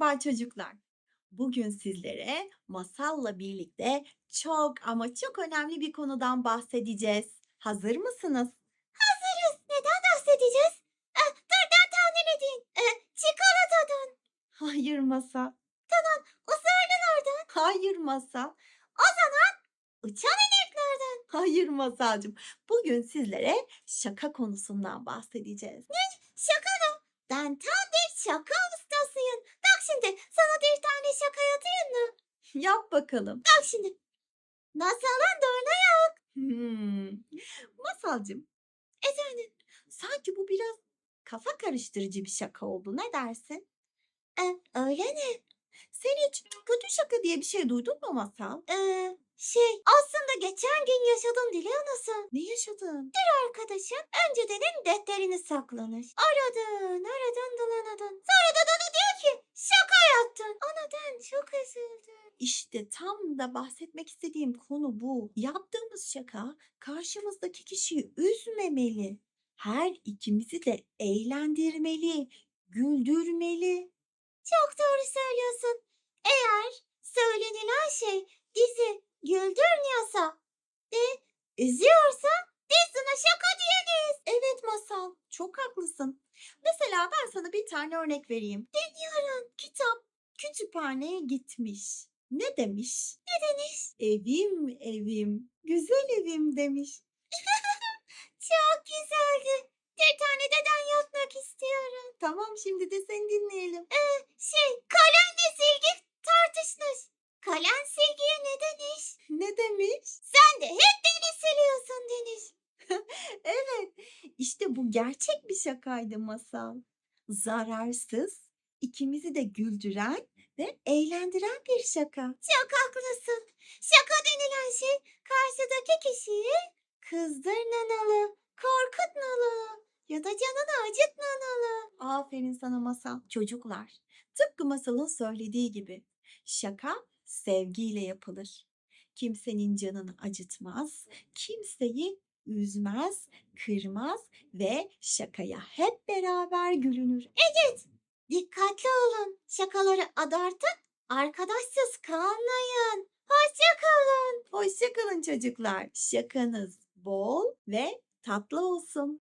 Merhaba çocuklar. Bugün sizlere masalla birlikte çok ama çok önemli bir konudan bahsedeceğiz. Hazır mısınız? Hazırız. Neden bahsedeceğiz? E, dur ben tahmin edeyim. E, çikolatadan. Hayır masal. Uzaylılardan. Hayır masal. O zaman uçan ineklerden. Hayır masalcığım. Bugün sizlere şaka konusundan bahsedeceğiz. Şaka mı? Ben tam bir şaka ustasıyım. Bak şimdi sana bir tane şaka atayım mı? Yap bakalım. Bak şimdi. Masalın dörne yok. Hmm. Masalcığım Efendim. sanki bu biraz kafa karıştırıcı bir şaka oldu. Ne dersin? E, öyle mi? Sen hiç kötü şaka diye bir şey duydun mu masal? E, şey aslında geçen gün yaşadım biliyor musun? Ne yaşadın? Arkadaşım önceden defterini saklamış. Aradın aradın dolanadın. Sonra da bana diyor ki şaka yaptın. Ona ben çok üzüldüm. İşte tam da bahsetmek istediğim konu bu. Yaptığımız şaka karşımızdaki kişiyi üzmemeli. Her ikimizi de eğlendirmeli, güldürmeli. Çok doğru söylüyorsun. Eğer söylenilen şey bizi güldürmüyorsa ve üzüyorsa biz buna şaka diyemeyiz. Evet masal, çok haklısın. Mesela ben sana bir tane örnek vereyim. Dinliyorum. Kitap kütüphaneye gitmiş. Ne demiş? Ne demiş? Evim evim, güzel evim demiş. Çok güzeldi. Bir tane deden yapmak istiyorum. Tamam şimdi de seni dinleyelim. Şey kalemle silgi tartışmış. Kalem silgiye ne demiş? Ne demiş? Sen de hep beni siliyorsun demiş. Evet, işte bu gerçek bir şakaydı masal. Zararsız, ikimizi de güldüren ve eğlendiren bir şaka. Çok haklısın. Şaka denilen şey karşıdaki kişiyi kızdırmamalı, korkutmalı ya da canını acıtmamalı. Aferin sana masal. Çocuklar, tıpkı masalın söylediği gibi şaka sevgiyle yapılır. Kimsenin canını acıtmaz, kimseyi üzmez, kırmaz ve şakaya hep beraber gülünür. Dikkatli olun. Şakaları adartın, arkadaşsız kalmayın. Hoşçakalın. Hoşçakalın çocuklar. Şakanız bol ve tatlı olsun.